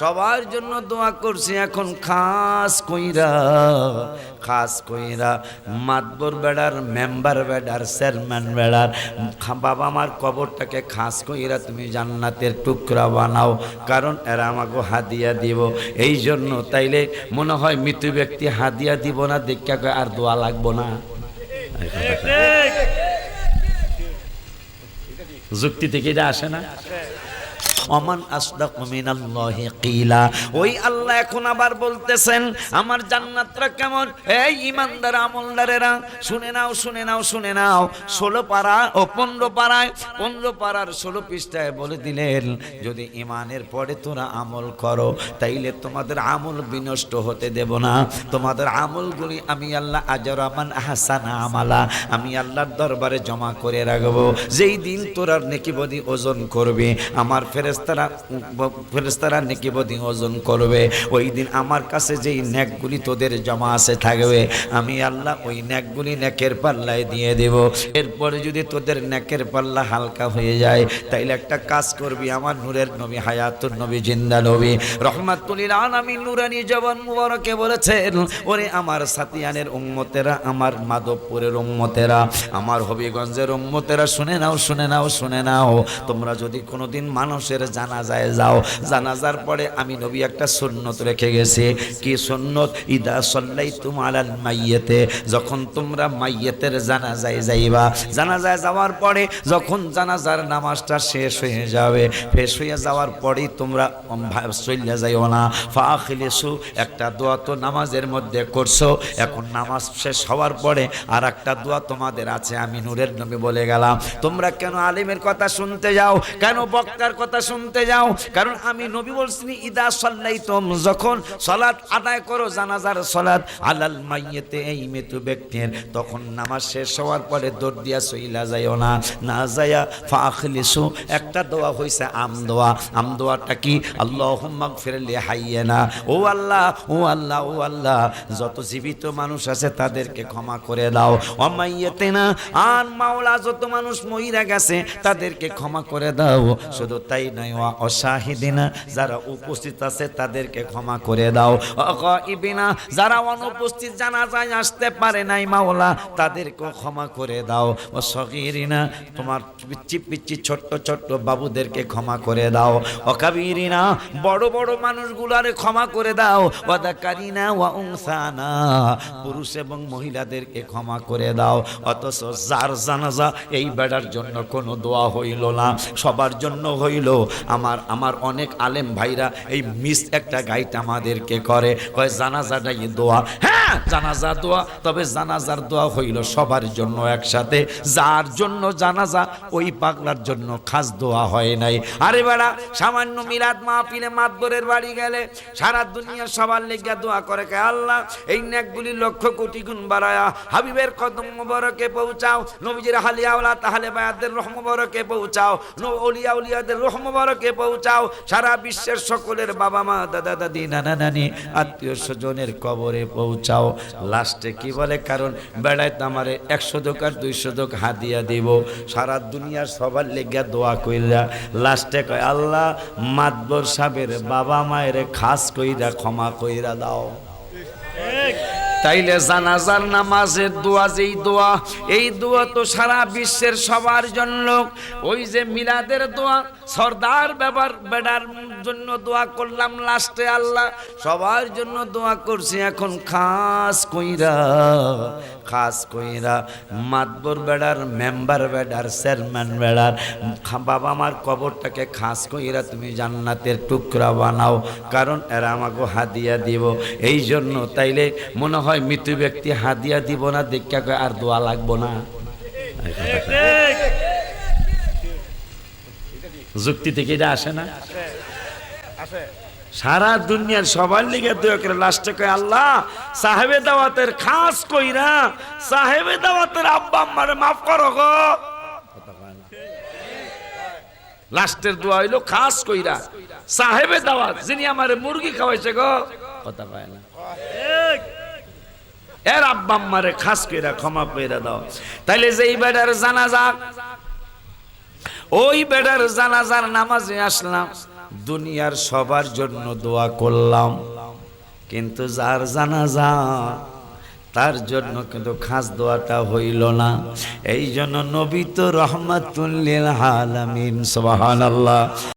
সবার জন্য দোয়া করছি, এখন খাস কইরা খাস কইরা, মাতবর বেড়ার মেম্বার বেড়ার, চেয়ারম্যান বেড়ার বাবা মার কবরটাকে খাস কইরা তুমি জান্নাতের টুকরা বানাও, কারণ এরা আমাকে হাদিয়া দিব। এই জন্য তাইলে মনে হয় মৃত্যু ব্যক্তি হাদিয়া দিব না, দেখা আর দোয়া লাগবো না। যুক্তি থেকে এটা আসে না? অমান আসদাক মিনাল্লাহি কিলা। ওই আল্লাহ এখন আবার বলতেছেন, আমার জান্নাতটা কেমন? এই ইমানদার আমলদারেরা, শুনে নাও শুনে নাও শুনে নাও। ষোলো পাড়া ও পনেরো পাড়ায়, পনেরো পাড়ার ষোলো পৃষ্ঠায় বলে দিলেন, যদি ইমানের পরে তোরা আমল করো, তাইলে তোমাদের আমল বিনষ্ট হতে দেব না। তোমাদের আমলগুলি আমি আল্লাহ আজর আমান আহসানা আমালা। আমি আল্লাহর দরবারে জমা করে রাখব। যেই দিন তোরা নেকিবদি ওজন করবে, আমার ফেরেস্তারা ফেরেস্তারা নেকিবদি ওজন করবে। ওই দিন আমার কাছে যেই নেকগুলি তোদের জমা আছে থাকবে, আমি আল্লাহ ওই নেকগুলি নেকের পাল্লায় দিয়ে দেব। এরপরে যদি তোদের নেকের পাল্লা হালকা হয়ে যায়, তাইলে একটা কাজ করবি, আমার নূরের নবী হায়াতুর নবী, জিন্দা নবী, রহমাতুলিল আলামিন নুরানি জবান মুবারকে বলেছেন, ওরে আমার সাতিয়ানের উম্মতেরা, আমার মাধবপুরের উম্মতেরা, আমার হবিগঞ্জের উম্মতেরা, শুনে নাও শুনে নাও শুনে নাও, তোমরা যদি কোনোদিন মানুষের জানাজায় যাও। জানাজার পরে আমি নবী একটা সুন্নত রেখে গেছি। কি সুন্নত? ইদা সল্লাই তুমালাল মাইয়েতে। যখন তোমরা মাইয়েতের জানাজায় যাইবা, জানাজায় যাওয়ার পরে যখন জানাজার নামাজটা শেষ হয়ে যাবে, শেষ হয়ে যাওয়ার পরেই তোমরা চলে যাইও না। ফাখিলেসু, একটা দোয়া তো নামাজের মধ্যে করছ। এখন নামাজ শেষ হওয়ার পরে আর একটা দোয়া তোমাদের আছে, আমি নূরের নবী বলে গেলাম। তোমরা কেন আলিমের কথা শুনতে যাও? কেন বক্তার কথা শুনতে যাও। কারণ আমি নবী বলছি, ইদা সল্লাই তোম যখন সলাৎ আদায় করো, জানাজার সলাৎ আলাল মাইয়েতে এই মৃত্যু ব্যক্তির। তখন নামাজ শেষ হওয়ার পরে দৌড় দিয়া সইলা যাইও না। না যাইয়া, ফাখলিসু একটা দোয়া হইছে আম দোয়া। আম দোয়াটা কি? আল্লাহ ফিরলে হাইয়ে না ও আল্লাহ ও আল্লাহ ও আল্লাহ যত জীবিত মানুষ আছে তাদেরকে ক্ষমা করে দাও অমাইয়েতে না আর মাওলা, যত মানুষ মহিরা গেছে তাদেরকে ক্ষমা করে দাও শুধু তাই নয় ও অশাহিদিনা, যারা উপস্থিত আছে তাদেরকে ক্ষমা করে দাও। ইবিনা যারা অনুপস্থিত জানা যায় আসতে পারে নাই মাওলা, তাদেরকেও ক্ষমা করে দাও। ও সগিরিনা তোমার পিচ্ছি পিচ্ছি ছোট্ট ছোট্ট বাবুদেরকে ক্ষমা করে দাও। অকাবিরিনা, বড় বড় মানুষগুলারে ক্ষমা করে দাও। ওয়াদাকারিনা ওয়া উনসানা, পুরুষ এবং মহিলাদেরকে ক্ষমা করে দাও। অথচ যার জানাজা এই বেড়ার জন্য কোনো দোয়া হইল না, সবার জন্য হইল। আমার আমার অনেক আলেম ভাইরা এই মিস একটা গাইট আমাদেরকে করে। কয়, জানাজাটাই দোয়া। হ্যাঁ জানাজা দোয়া, তবে জানাজার দোয়া হইল সবার জন্য একসাথে। যার জন্য জানাজা, ওই পাগলার জন্য খাস দোয়া হয় নাই। আরে বেড়া, সামান্য মিলাদ মাহফিলে মাতবরের বাড়ি গেলে সারা দুনিয়া সবার লেগে দোয়া করে কে আল্লাহ? এই নেকগুলি লক্ষ কোটি গুণ বাড়ায়া হাবিবের কদম মোবারকে পৌঁছাও, নবীজির হালিয়াওয়ালা তাহলে বায়াদের রহমবরকে পৌঁছাও অলিয়া উলিয়াদের রহমবরকে পৌঁছাও। সারা বিশ্বের সকলের বাবা মা, দাদা, দাদি, নানা, নানি, আত্মীয় স্বজনের কবরে পৌঁছাও। লাস্টে কি বলে? কারণ বেড়ায় আমারে একশো দোক আর দুইশো দোক হাদিয়া দিব। সারা দুনিয়ার সবার লেগে দোয়া কইরা লাস্টে কয়, আল্লাহ মাতবর সাহেবের বাবা মায়ের খাস কইরা ক্ষমা কইরা দাও। তাইলে জানাজার নামাজের দোয়া, যেই দোয়া, এই দোয়া তো সারা বিশ্বের সবার জন্য। ওই যে মিলাদের দোয়া, সর্দার ব্যাপার বেড়ার জন্য দোয়া করলাম লাস্টে আল্লাহ। সবার জন্য দোয়া করছি এখন খাস কইরা খাস কইরা। মাতবর বেড়ার মেম্বার বেড়ার চেয়ারম্যান বেড়ার বাবা মার কবরটাকে খাস কইরা তুমি জান্নাতের টুকরা বানাও, কারণ এরা আমাকে হাদিয়া দিব। এই জন্য তাইলে মনে হয় মৃত্যু ব্যক্তি হাদিয়া দিব না, দেখা আর দোয়া লাগবো না। যুক্তি থেকে এটা আসে না? সারা দুনিয়ার সবার লিগে দোয়া করে লাস্টে কয়, আল্লাহ, সাহেবে দাওয়াতের খাস কইরা সাহেবে দাওয়াতের আব্বা আম্মারে মাফ করো গো। লাস্টের দোয়া হইল খাস কইরা। সাহেবে দাওয়াত, যিনি আমারে মুরগি খাওয়াইছে গো। কথা পায় না। এর আব্বা আম্মারে খাস কইরা ক্ষমা কইরা দাও। তাইলে যে এই বেটার জানাজা, ওই বেটার জানাজার নামাজে আসলাম, দুনিয়ার সবার জন্য দোয়া করলাম। কিন্তু যার জানাজা, তার জন্য কিন্তু খাস দোয়াটা হইল না। এই জন্য নবী তো রহমাতুল্লিল আলামিন, সুবহানাল্লাহ।